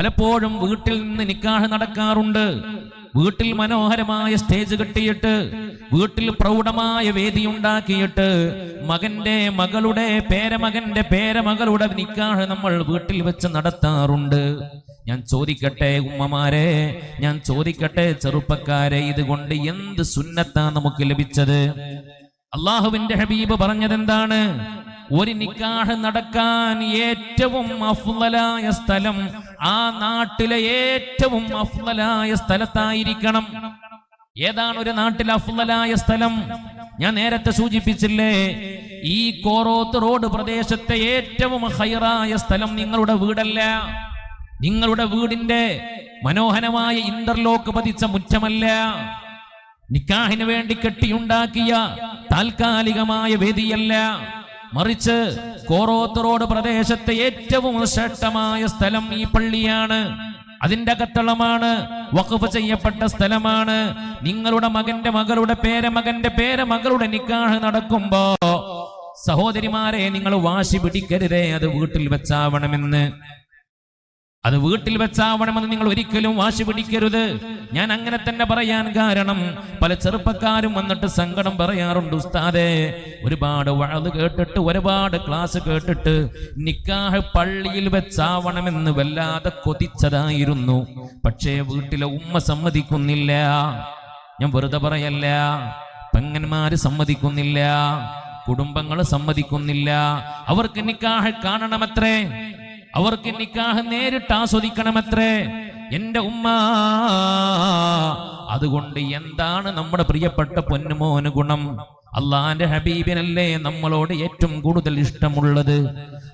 പലപ്പോഴും വീട്ടിൽ നിന്ന് നിക്കാഹ് നടക്കാറുണ്ട്. വീട്ടിൽ മനോഹരമായ സ്റ്റേജ് കെട്ടിയിട്ട് വീട്ടിൽ പ്രൗഢമായ വേദി ഉണ്ടാക്കിയിട്ട് മകന്റെ മകളുടെ പേരമകന്റെ പേരമകളുടെ നിക്കാഹ് നമ്മൾ വീട്ടിൽ വെച്ച് നടത്താറുണ്ട്. ഞാൻ ചോദിക്കട്ടെ ഉമ്മമാരെ ഞാൻ ചോദിക്കട്ടെ ചെറുപ്പക്കാരെ ഇതുകൊണ്ട് എന്ത് സുന്നത്താ നമുക്ക് ലഭിച്ചത്? അള്ളാഹുവിന്റെ ഹബീബ് പറഞ്ഞത് എന്താണ് ഒരു നിക്കാഹ് നടക്കാൻ ഏറ്റവും അഫ്ളലായ സ്ഥലം ആ നാട്ടിലെ ഏറ്റവും അഫ്ളലായ സ്ഥലത്തായിരിക്കണം. ഏതാണ് ഒരു നാട്ടിലെ അഫ്ളലായ സ്ഥലം? ഞാൻ നേരത്തെ സൂചിപ്പിച്ചില്ലേ ഈ കോറോത്ത് റോഡ് പ്രദേശത്തെ ഏറ്റവും ഹൈറായ സ്ഥലം നിങ്ങളുടെ വീടല്ല. നിങ്ങളുടെ വീടിന്റെ മനോഹരമായ ഇന്റർലോക്ക് പതിച്ച മുറ്റമല്ല. നിക്കാഹിന് വേണ്ടി കെട്ടിയുണ്ടാക്കിയ താൽക്കാലികമായ വേദിയല്ല. മറിച്ച് കോറോത്ത് റോഡ് പ്രദേശത്തെ ഏറ്റവും ശ്രേഷ്ഠമായ സ്ഥലം ഈ പള്ളിയാണ്. അതിന്റെ അകത്തളമാണ് വഖഫ് ചെയ്യപ്പെട്ട സ്ഥലമാണ്. നിങ്ങളുടെ മകന്റെ മകളുടെ പേരമകന്റെ പേരമകളുടെ നിക്കാഹ് നടക്കുമ്പോ സഹോദരിമാരെ നിങ്ങൾ വാശി പിടിക്കരുതേ അത് വീട്ടിൽ വെച്ചാവണമെന്ന്. അത് വീട്ടിൽ വെച്ചാവണമെന്ന് നിങ്ങൾ ഒരിക്കലും വാശി പിടിക്കരുത്. ഞാൻ അങ്ങനെ തന്നെ പറയാൻ കാരണം പല ചെറുപ്പക്കാരും വന്നിട്ട് സങ്കടം പറയാറുണ്ട് ഉസ്താദേ ഒരുപാട് വഴത് കേട്ടിട്ട് ഒരുപാട് ക്ലാസ് കേട്ടിട്ട് നിക്കാഹ് പള്ളിയിൽ വെച്ചാവണമെന്ന് വല്ലാതെ കൊതിച്ചതായിരുന്നു. പക്ഷേ വീട്ടിലെ ഉമ്മ സമ്മതിക്കുന്നില്ല. ഞാൻ വെറുതെ പറയല്ല. പെങ്ങന്മാര് സമ്മതിക്കുന്നില്ല. കുടുംബങ്ങൾ സമ്മതിക്കുന്നില്ല. അവർക്ക് നിക്കാഹ് കാണണമത്രേ. അവർക്ക് നിക്കാഹ് നേരിട്ട് ആസ്വദിക്കണമത്രേ? എന്റെ ഉമ്മ അതുകൊണ്ട് എന്താണ് നമ്മുടെ പ്രിയപ്പെട്ട പൊന്നുമോന് ഗുണം? അള്ളാന്റെ ഹബീബിനല്ലേ നമ്മളോട് ഏറ്റവും കൂടുതൽ ഇഷ്ടമുള്ളത്?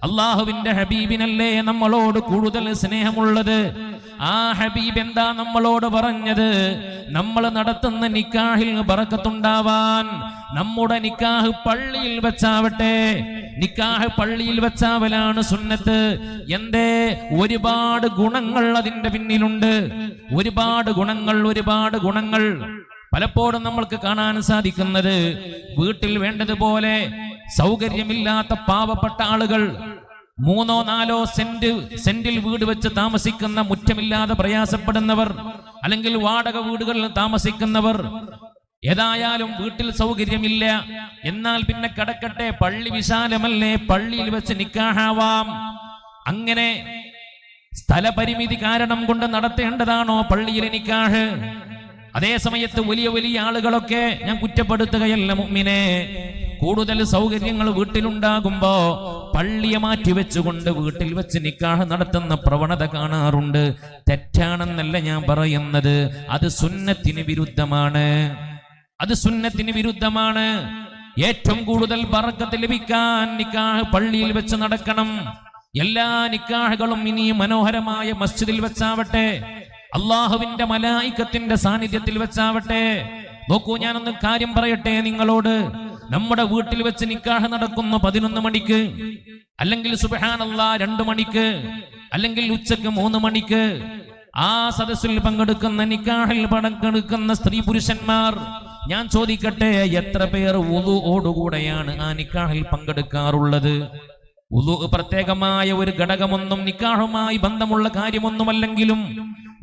അള്ളാഹുവിന്റെ ഹബീബിനല്ലേ നമ്മളോട് കൂടുതൽ സ്നേഹമുള്ളത്? ആ ഹബീബ് എന്താ നമ്മളോട് പറഞ്ഞത്? നമ്മൾ നടത്തുന്ന നിക്കാഹിൽ ബറക്കത്തുണ്ടാവാൻ നമ്മുടെ നിക്കാഹ് പള്ളിയിൽ വെച്ചാവട്ടെ നിക്കാഹ് പള്ളിയിൽ വെച്ചാവലാണ് സുന്നത്ത്. എന്തേ? ഒരുപാട് ഗുണങ്ങൾ അതിന്റെ പിന്നിലുണ്ട്. ഒരുപാട് ഗുണങ്ങൾ ഒരുപാട് ഗുണങ്ങൾ. പലപ്പോഴും നമ്മൾക്ക് കാണാൻ സാധിക്കുന്നത് വീട്ടിൽ വേണ്ടതുപോലെ സൗകര്യമില്ലാത്ത പാവപ്പെട്ട ആളുകൾ മൂന്നോ നാലോ സെന്റ് സെന്റിൽ വീട് വെച്ച് താമസിക്കുന്ന മുറ്റമില്ലാതെ പ്രയാസപ്പെടുന്നവർ അല്ലെങ്കിൽ വാടക വീടുകളിൽ താമസിക്കുന്നവർ ഏതായാലും വീട്ടിൽ സൗകര്യമില്ല. എന്നാൽ പിന്നെ കടക്കട്ടെ പള്ളി വിശാലമല്ലേ? പള്ളിയിൽ വെച്ച് നിക്കാഹാവാം. അങ്ങനെ സ്ഥലപരിമിതി കാരണം കൊണ്ട് നടത്തേണ്ടതാണോ പള്ളിയിലെ നിക്കാഹ്? അതേ സമയത്ത് വലിയ വലിയ ആളുകളൊക്കെ ഞാൻ കുറ്റപ്പെടുത്തുകയല്ല മുമ്മിനെ കൂടുതൽ സൗകര്യങ്ങൾ വീട്ടിലുണ്ടാകുമ്പോ പള്ളിയെ മാറ്റി വെച്ചുകൊണ്ട് വീട്ടിൽ വെച്ച് നിക്കാഹ് നടത്തുന്ന പ്രവണത കാണാറുണ്ട്. തെറ്റാണെന്നല്ല ഞാൻ പറയുന്നത്. അത് സുന്നത്തിന് വിരുദ്ധമാണ്. അത് സുന്നത്തിന് വിരുദ്ധമാണ്. ഏറ്റവും കൂടുതൽ ബറക്കത്ത് ലഭിക്കാൻ നിക്കാഹ് പള്ളിയിൽ വെച്ച് നടക്കണം. എല്ലാ നിക്കാഹുകളും ഇനി മനോഹരമായ മസ്ജിദിൽ വെച്ചാവട്ടെ. അള്ളാഹുവിന്റെ മലായിക്കത്തിന്റെ സാന്നിധ്യത്തിൽ വെച്ചാവട്ടെ. നോക്കൂ ഞാനൊന്ന് കാര്യം പറയട്ടെ നിങ്ങളോട്. നമ്മുടെ വീട്ടിൽ വെച്ച് നിക്കാഹ് നടക്കുന്നു പതിനൊന്ന് മണിക്ക്. അല്ലെങ്കിൽ സുബഹാനല്ല രണ്ടു മണിക്ക്. അല്ലെങ്കിൽ ഉച്ചയ്ക്ക് മൂന്ന് മണിക്ക്. ആ സദസ്സിൽ പങ്കെടുക്കുന്ന നിക്കാഹിൽ പങ്കെടുക്കുന്ന സ്ത്രീ പുരുഷന്മാർ ഞാൻ ചോദിക്കട്ടെ എത്ര പേർ ഉളുവോടുകൂടെയാണ് ആ നിക്കാഹിൽ പങ്കെടുക്കാറുള്ളത്? ഉളു പ്രത്യേകമായ ഒരു ഘടകമൊന്നും നിക്കാഹുമായി ബന്ധമുള്ള കാര്യമൊന്നുമല്ലെങ്കിലും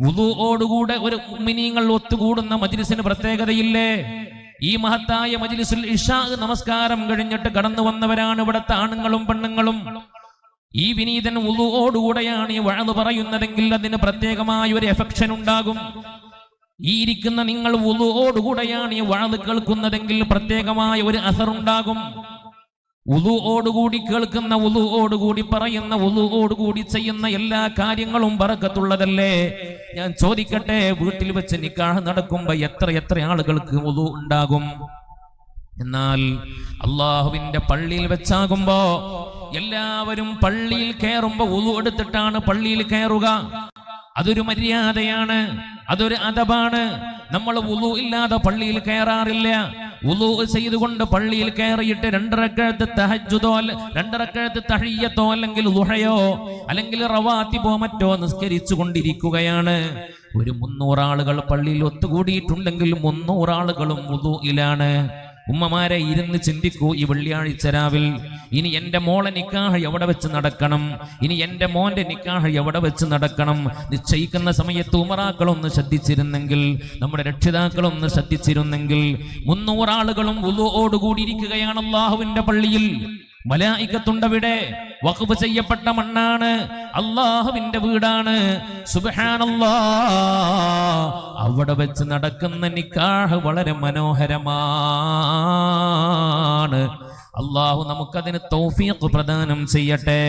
ഉളുവോടുകൂടെ ഒരു മിനിങ്ങൾ ഒത്തുകൂടുന്ന മജിലിസിന് പ്രത്യേകതയില്ലേ? ഈ മഹത്തായ മജിലിസിൽ ഇഷാ നമസ്കാരം കഴിഞ്ഞിട്ട് കടന്നു വന്നവരാണ് ഇവിടുത്തെ ആണുങ്ങളും പെണ്ണുങ്ങളും. ഈ വിനീതൻ ഉളുവോടുകൂടെയാണ് ഈ വഴന്ന് പറയുന്നതെങ്കിൽ അതിന് പ്രത്യേകമായ ഒരു എഫക്ഷൻ ഉണ്ടാകും. ഈ ഇരിക്കുന്ന നിങ്ങൾ ഉലുവോടുകൂടെയാണ് ഈ വാത് കേൾക്കുന്നതെങ്കിൽ പ്രത്യേകമായ ഒരു അസറുണ്ടാകും. ഉലുവോടുകൂടി കേൾക്കുന്ന ഉലുവോടുകൂടി പറയുന്ന ഉലുവോടുകൂടി ചെയ്യുന്ന എല്ലാ കാര്യങ്ങളും പറക്കത്തുള്ളതല്ലേ ഞാൻ ചോദിക്കട്ടെ വീട്ടിൽ വെച്ച് നിക്കാഹ് നടക്കുമ്പോ എത്ര എത്ര ആളുകൾക്ക് ഉലു ഉണ്ടാകും? എന്നാൽ അള്ളാഹുവിന്റെ പള്ളിയിൽ വെച്ചാകുമ്പോ എല്ലാവരും പള്ളിയിൽ കയറുമ്പോ ഉലു എടുത്തിട്ടാണ് പള്ളിയിൽ കയറുക. അതൊരു മര്യാദയാണ്. അതൊരു അതബാണ് നമ്മൾ ഉളു ഇല്ലാതെ പള്ളിയിൽ കയറാറില്ല ഉളു ചെയ്തുകൊണ്ട് പള്ളിയിൽ കയറിയിട്ട് രണ്ടരക്കഴത്ത് തഹജുദോ രണ്ടരക്കഴത്ത് തഹയ്യത്തോ അല്ലെങ്കിൽ ലുഹയോ അല്ലെങ്കിൽ റവാത്തിബോ മറ്റോ നിസ്കരിച്ചു കൊണ്ടിരിക്കുകയാണ് ഒരു മുന്നൂറാളുകൾ പള്ളിയിൽ ഒത്തുകൂടിയിട്ടുണ്ടെങ്കിൽ മുന്നൂറാളുകളും ഉളുയിലാണ് ഉമ്മമാരെ ഇരുന്ന് ചിന്തിക്കൂ ഈ വെള്ളിയാഴ്ച രാവിൽ. ഇനി എന്റെ മോളെ നിക്കാഹ് എവിടെ വെച്ച് നടക്കണം? ഇനി എന്റെ മോന്റെ നിക്കാഹ് എവിടെ വെച്ച് നടക്കണം? നിശ്ചയിക്കുന്ന സമയത്ത് ഉമറാക്കളൊന്ന് ശ്രദ്ധിച്ചിരുന്നെങ്കിൽ നമ്മുടെ രക്ഷിതാക്കളൊന്ന് ശ്രദ്ധിച്ചിരുന്നെങ്കിൽ മുന്നൂറാളുകളും കൂടിയിരിക്കുകയാണ് അള്ളാഹുവിന്റെ പള്ളിയിൽ. മലായിക്കത്തുണ്ടവിടെ വഖഫ് ചെയ്യപ്പെട്ട മണ്ണാണ്. അള്ളാഹുവിന്റെ വീടാണ്. സുബ്ഹാനല്ലാ. അവിടെ വെച്ച് നടക്കുന്ന നിക്കാഹ് വളരെ മനോഹരമാണ്. അള്ളാഹു നമുക്കതിന് തൗഫീഖ് പ്രദാനം ചെയ്യട്ടെ.